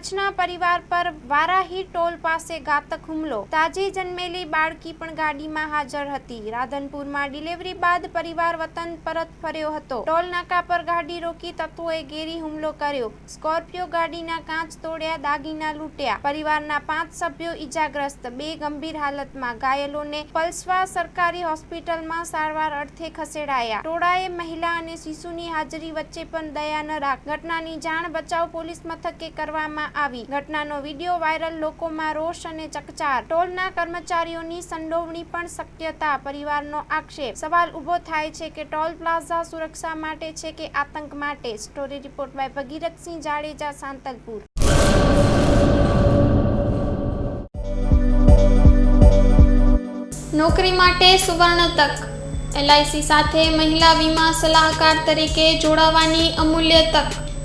કચ્છના પરિવાર પર વારાહી ટોલ પાસે ઘાતક હુમલો. તાજી જન્મેલી બાળકી પણ ગાડીમાં હાજર હતી. રાધનપુરમાં ડિલિવરી બાદ પરિવાર વતન પરત ફર્યો હતો. ટોલ નાકા પર ગાડી રોકી તત્વોએ ઘેરી હુમલો કર્યો. સ્કોર્પિયો ગાડીના કાચ તોડ્યા, દાગીના લૂંટ્યા. પરિવારના પાંચ સભ્યો ઈજાગ્રસ્ત. બે ગંભીર હાલતમાં ઘાયલોને પલ્સવા સરકારી હોસ્પિટલમાં સારવાર અર્થે ખસેડાયા. ટોળાએ મહિલા અને શિશુની હાજરી વચ્ચે પણ દયા ન રાખ. ઘટનાની જાણ બચાવ પોલીસ મથકે કરવામાં આવી. ઘટનાનો વીડિયો વાયરલ, લોકોમાં રોષ અને ચકચાર. ટોલના કર્મચારીઓની સંડોવણી પણ શક્યતા, પરિવારનો આક્ષેપ. સવાલ ઊભો થાય છે કે ટોલ પ્લાઝા સુરક્ષા માટે છે કે આતંક માટે? Story report by Bhagirathsinh Jadeja, Santalpur. નોકરી માટે સુવર્ણ તક. એલઆઈસી સાથે મહિલા વીમા સલાહકાર તરીકે જોડાવાની અમૂલ્ય તક.